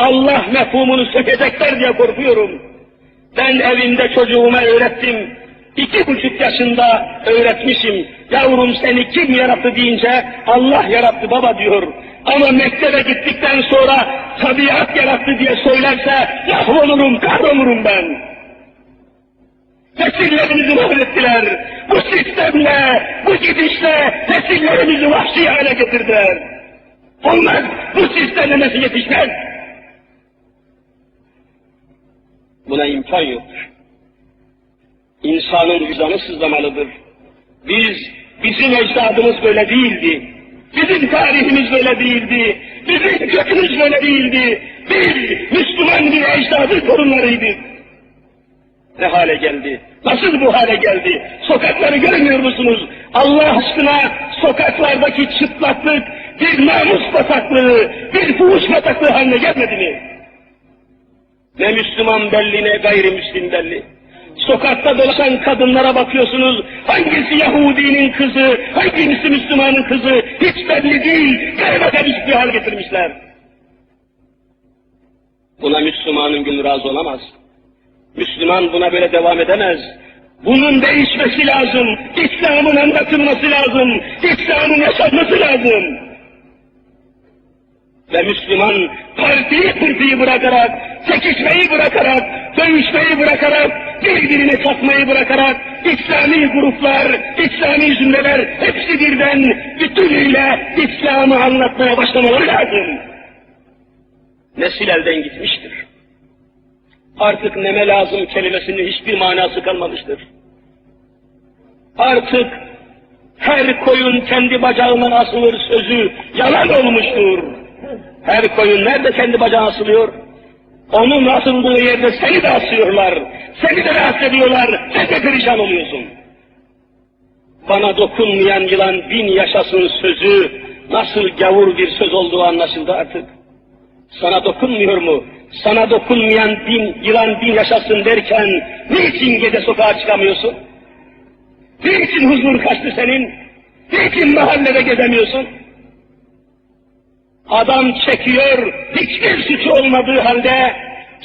Allah mefhumunu sökecekler diye korkuyorum. Ben evimde çocuğuma öğrettim. İki buçuk yaşında öğretmişim. Yavrum seni kim yarattı deyince Allah yarattı baba diyor. Ama mektebe gittikten sonra tabiat yarattı diye söylerse mahvolurum, kahrolurum ben. Nesillerimizi mahvettiler. Bu sistemle, bu gidişle nesillerimizi vahşi hale getirdiler. Olmaz, bu sistemle nesil yetişmez. Buna imkan yoktur. İnsanın vicdanı sızlamalıdır. Biz, bizim ecdadımız böyle değildi. Bizim tarihimiz böyle değildi. Bizim kökümüz böyle değildi. Biz Müslüman bir ecdadın torunlarıydık. Ne hale geldi? Nasıl bu hale geldi? Sokakları görmüyor musunuz? Allah aşkına sokaklardaki çıplaklık bir namus bataklığı, bir fuhuş bataklığı haline gelmedi mi? Ne Müslüman belli ne gayrimüslim belli. Sokakta dolaşan kadınlara bakıyorsunuz, hangisi Yahudinin kızı, hangisi Müslümanın kızı, hiç belli değil, kaymakam bir hal getirmişler. Buna Müslümanın gönlü razı olamaz. Müslüman buna böyle devam edemez. Bunun değişmesi lazım. İslam'ın anlatılması lazım. İslam'ın yaşanması lazım. Ve Müslüman partiyi pırtıyı bırakarak, çekişmeyi bırakarak, dövüşmeyi bırakarak, birbirini satmayı bırakarak, İslami gruplar, İslami cümleler hepsi birden bütünüyle İslam'ı anlatmaya başlamaları lazım. Nesil elden gitmiştir artık neme lazım kelimesinin hiçbir manası kalmamıştır. Artık her koyun kendi bacağından asılır sözü yalan olmuştur. Her koyun nerede kendi bacağına asılıyor? Onun asıldığı yerde seni de asıyorlar. Seni de rahatsız ediyorlar. Sen de perişan oluyorsun. Bana dokunmayan yılan bin yaşasın sözü nasıl gavur bir söz olduğu anlaşıldı artık. Sana dokunmuyor mu? Sana dokunmayan din, yılan din yaşasın derken niçin gece sokağa çıkamıyorsun? Niçin huzur kaçtı senin? Niçin mahallede gezemiyorsun? Adam çekiyor, hiçbir suçu olmadığı halde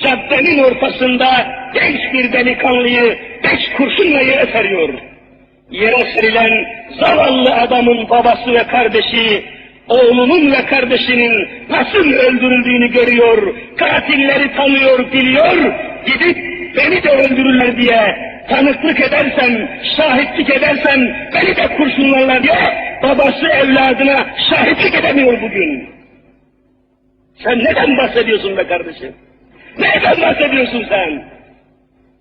caddenin ortasında genç bir delikanlıyı beş kurşunla yere seriyor. Yere serilen zavallı adamın babası ve kardeşi oğlunun ve kardeşinin nasıl öldürüldüğünü görüyor, katilleri tanıyor, biliyor, gidip beni de öldürürler diye tanıklık edersem, şahitlik edersem beni de kurşunlarlar diye babası evladına şahitlik edemiyor bugün. Sen neden bahsediyorsun be kardeşim? Neden bahsediyorsun sen?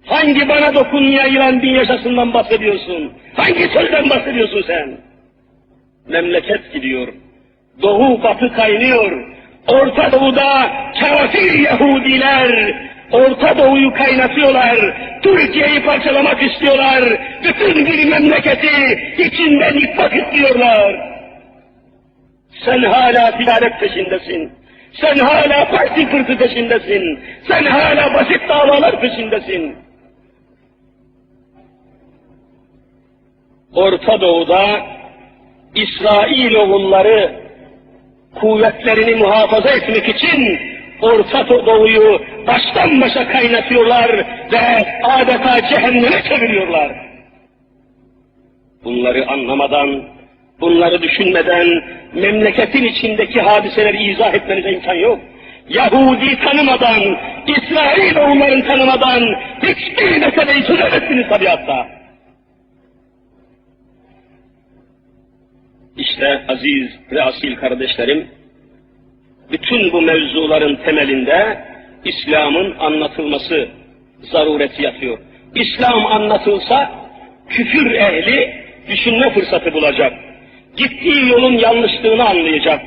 Hangi bana dokunmaya yılan bin yaşasından bahsediyorsun? Hangi sözden bahsediyorsun sen? Memleket gidiyor. Doğu batı kaynıyor. Orta Doğu'da kafir Yahudiler Orta Doğu'yu kaynatıyorlar. Türkiye'yi parçalamak istiyorlar. Bütün bir memleketi içinden yıkmak istiyorlar. Sen hala ticaret peşindesin. Sen hala parti pırtı peşindesin. Sen hala basit davalar peşindesin. Orta Doğu'da İsrail oğulları kuvvetlerini muhafaza etmek için Orta Doğu'yu baştan başa kaynatıyorlar ve adeta cehenneme çeviriyorlar. Bunları anlamadan, bunları düşünmeden memleketin içindeki hadiseleri izah etmenize imkan yok. Yahudi tanımadan, İsrail oğullarını tanımadan hiçbir meseleyi çözemezsiniz tabiatta. İşte aziz ve asil kardeşlerim, bütün bu mevzuların temelinde İslam'ın anlatılması zarureti yatıyor. İslam anlatılsa küfür ehli düşünme fırsatı bulacak. Gittiği yolun yanlışlığını anlayacak.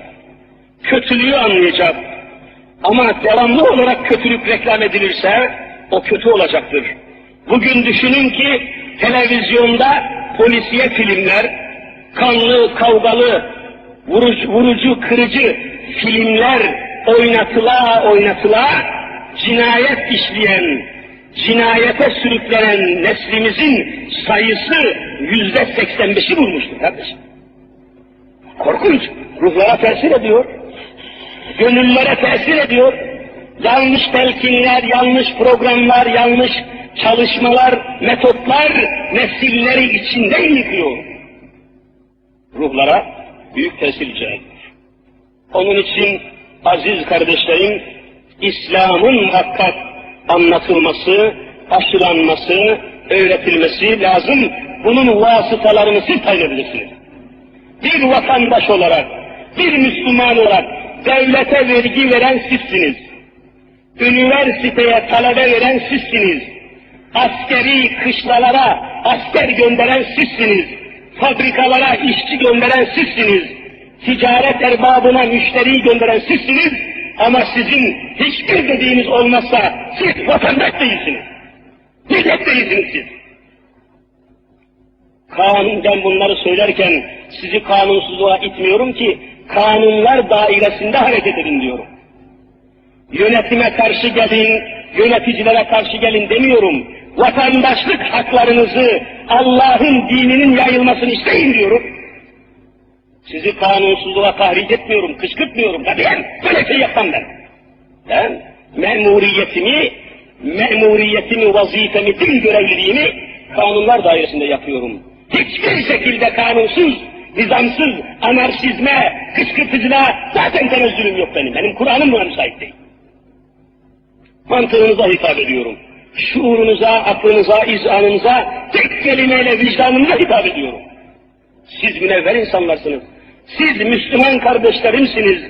Kötülüğü anlayacak. Ama devamlı olarak kötülük reklam edilirse o kötü olacaktır. Bugün düşünün ki televizyonda polisiye filmler, kanlı, kavgalı, vurucu, vurucu kırıcı filmler oynatıla oynatıla cinayet işleyen, cinayete sürüklenen neslimizin sayısı yüzde seksen beşi bulmuştur kardeşim. Korkunç. Ruhlara tesir ediyor. Gönüllere tesir ediyor. yanlış telkinler, yanlış programlar, yanlış çalışmalar, metotlar nesilleri içinden yıkıyor. Ruhlara büyük tesir ediyor. Onun için aziz kardeşlerim, İslam'ın muhakkak anlatılması, aşılanması, öğretilmesi lazım. Bunun vasıtalarını siz tayin edeceksiniz. Bir vatandaş olarak, bir Müslüman olarak devlete vergi veren sizsiniz. Üniversiteye talebe veren sizsiniz. Askeri kışlalara asker gönderen sizsiniz. Fabrikalara işçi gönderen sizsiniz. Ticaret erbabına müşteri gönderen sizsiniz. Ama sizin hiçbir dediğiniz olmazsa siz vatandaş değilsiniz. Millet değilsiniz siz. Kanun ben bunları söylerken sizi kanunsuzluğa itmiyorum ki kanunlar dairesinde hareket edin diyorum. Yönetime karşı gelin, yöneticilere karşı gelin demiyorum. Vatandaşlık haklarınızı Allah'ın dininin yayılmasını isteyin diyorum. Sizi kanunsuzluğa tahrik etmiyorum, kışkırtmıyorum. Tabii ben böyle şey yapmam ben. Ben memuriyetimi, memuriyetimi, vazifemi, din görevliliğimi kanunlar dairesinde yapıyorum. Hiçbir şekilde kanunsuz, nizamsız, anarşizme, kışkırtıcılığa zaten tenezzülüm yok benim. Benim Kur'an'ım buna müsait değil. Mantığınıza hitap ediyorum. Şuurunuza, aklınıza, izanınıza, tek kelimeyle vicdanınıza hitap ediyorum. Siz münevver insanlarsınız. Siz Müslüman kardeşlerimsiniz.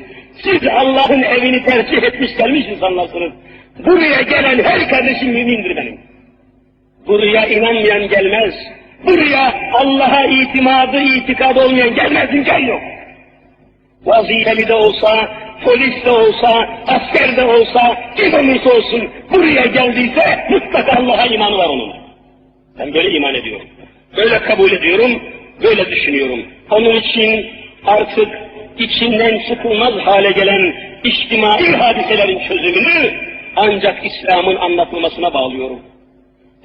Siz Allah'ın evini tercih etmiş gelmiş insanlarsınız. Buraya gelen her kardeşim mümindir benim. Buraya inanmayan gelmez. Buraya Allah'a itimadı, itikad olmayan gelmez imkan yok. Vazifeli de olsa, polis de olsa, asker de olsa, kim olursa olsun buraya geldiyse mutlaka Allah'a imanı var onun. Ben böyle iman ediyorum. Böyle kabul ediyorum, böyle düşünüyorum. Onun için artık içinden çıkılmaz hale gelen içtimai hadiselerin çözümünü ancak İslam'ın anlatılmasına bağlıyorum.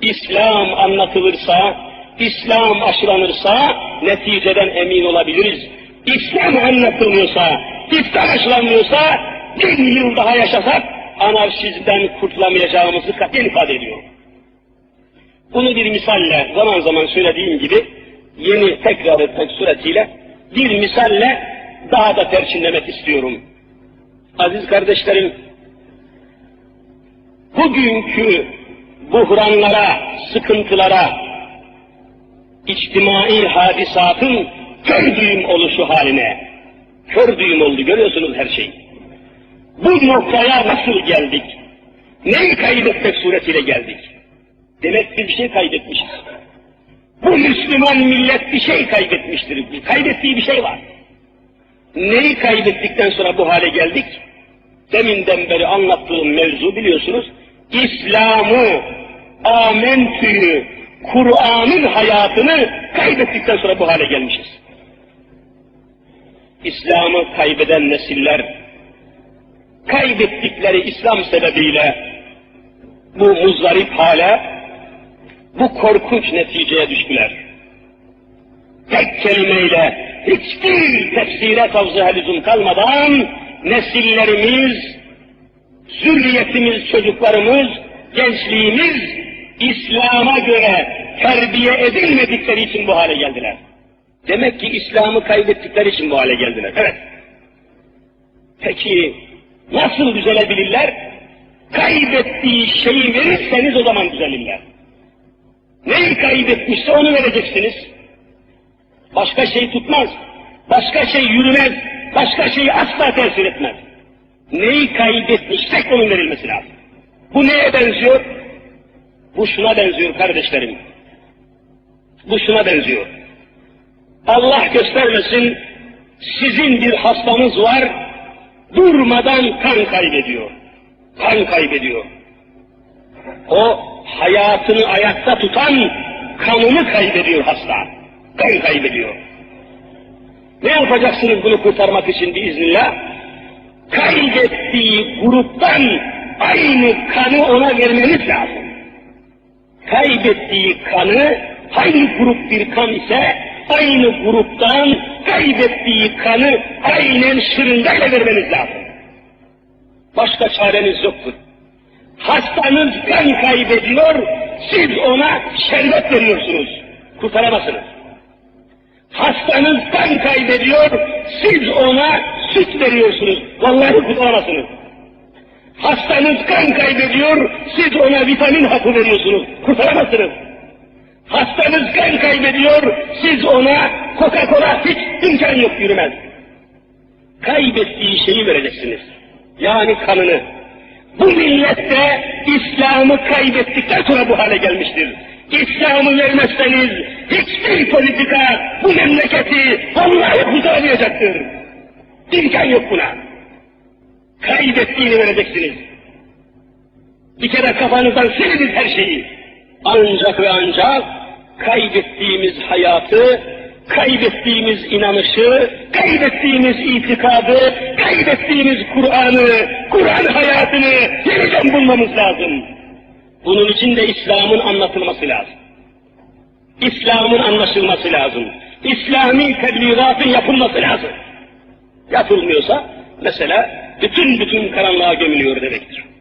İslam anlatılırsa, İslam aşılanırsa neticeden emin olabiliriz. İslam anlatılmıyorsa, İslam aşılanmıyorsa bin yıl daha yaşasak anarşizmden kurtulamayacağımızı katiyen ifade ediyor. Bunu bir misalle zaman zaman söylediğim gibi yeni tekrar etmek suretiyle bir misalle daha da perçinlemek istiyorum. Aziz kardeşlerim, bugünkü buhranlara, sıkıntılara, içtimai hadisatın kör düğüm oluşu haline, kör düğüm oldu görüyorsunuz her şey. Bu noktaya nasıl geldik? Neyi kaybetmek suretiyle geldik? Demek ki bir şey kaybetmişiz. Bu Müslüman millet bir şey kaybetmiştir. Kaybettiği bir şey var. Neyi kaybettikten sonra bu hale geldik? Deminden beri anlattığım mevzu biliyorsunuz. İslam'ı, amentüyü, Kur'an'ın hayatını kaybettikten sonra bu hale gelmişiz. İslam'ı kaybeden nesiller, kaybettikleri İslam sebebiyle bu muzdarip hale, bu korkunç neticeye düştüler. Tek kelimeyle hiçbir tefsire tavzıha lüzum kalmadan nesillerimiz, zürriyetimiz, çocuklarımız, gençliğimiz İslam'a göre terbiye edilmedikleri için bu hale geldiler. Demek ki İslam'ı kaybettikleri için bu hale geldiler. Evet. Peki nasıl düzelebilirler? Kaybettiği şeyi verirseniz o zaman düzelirler. Neyi kaybetmişse onu vereceksiniz. Başka şey tutmaz. Başka şey yürümez. Başka şey asla tesir etmez. Neyi kaybetmişsek onun verilmesi lazım. Bu neye benziyor? Bu şuna benziyor kardeşlerim. Bu şuna benziyor. Allah göstermesin sizin bir hastanız var, durmadan kan kaybediyor. Kan kaybediyor. O hayatını ayakta tutan kanını kaybediyor hasta. Kan kaybediyor. Ne yapacaksınız bunu kurtarmak için biiznillah? Kaybettiği gruptan aynı kanı ona vermeniz lazım. Kaybettiği kanı hangi grup bir kan ise aynı gruptan kaybettiği kanı aynen şırıngayla vermeniz lazım. Başka çareniz yoktur. Hastanız kan kaybediyor, siz ona şerbet veriyorsunuz. Kurtaramazsınız. Hastanız kan kaybediyor, siz ona süt veriyorsunuz. Vallahi kurtaramazsınız. Hastanız kan kaybediyor, siz ona vitamin hapı veriyorsunuz. Kurtaramazsınız. Hastanız kan kaybediyor, siz ona Coca-Cola hiç imkan yok yürümez. Kaybettiği şeyi vereceksiniz. Yani kanını. Bu millette İslam'ı kaybettikten sonra bu hale gelmiştir. İslam'ı vermezseniz hiçbir politika bu memleketi vallahi kurtaramayacaktır. İmkan yok buna. Kaybettiğini vereceksiniz. Bir kere kafanızdan siliniz her şeyi. Ancak ve ancak kaybettiğimiz hayatı, kaybettiğimiz inanışı, kaybettiğimiz itikadı, kaybettiğimiz Kur'an'ı, Kur'an hayatını yeniden bulmamız lazım. Bunun için de İslam'ın anlatılması lazım. İslam'ın anlaşılması lazım. İslami tebliğatın yapılması lazım. Yapılmıyorsa mesela bütün bütün karanlığa gömülüyor demektir.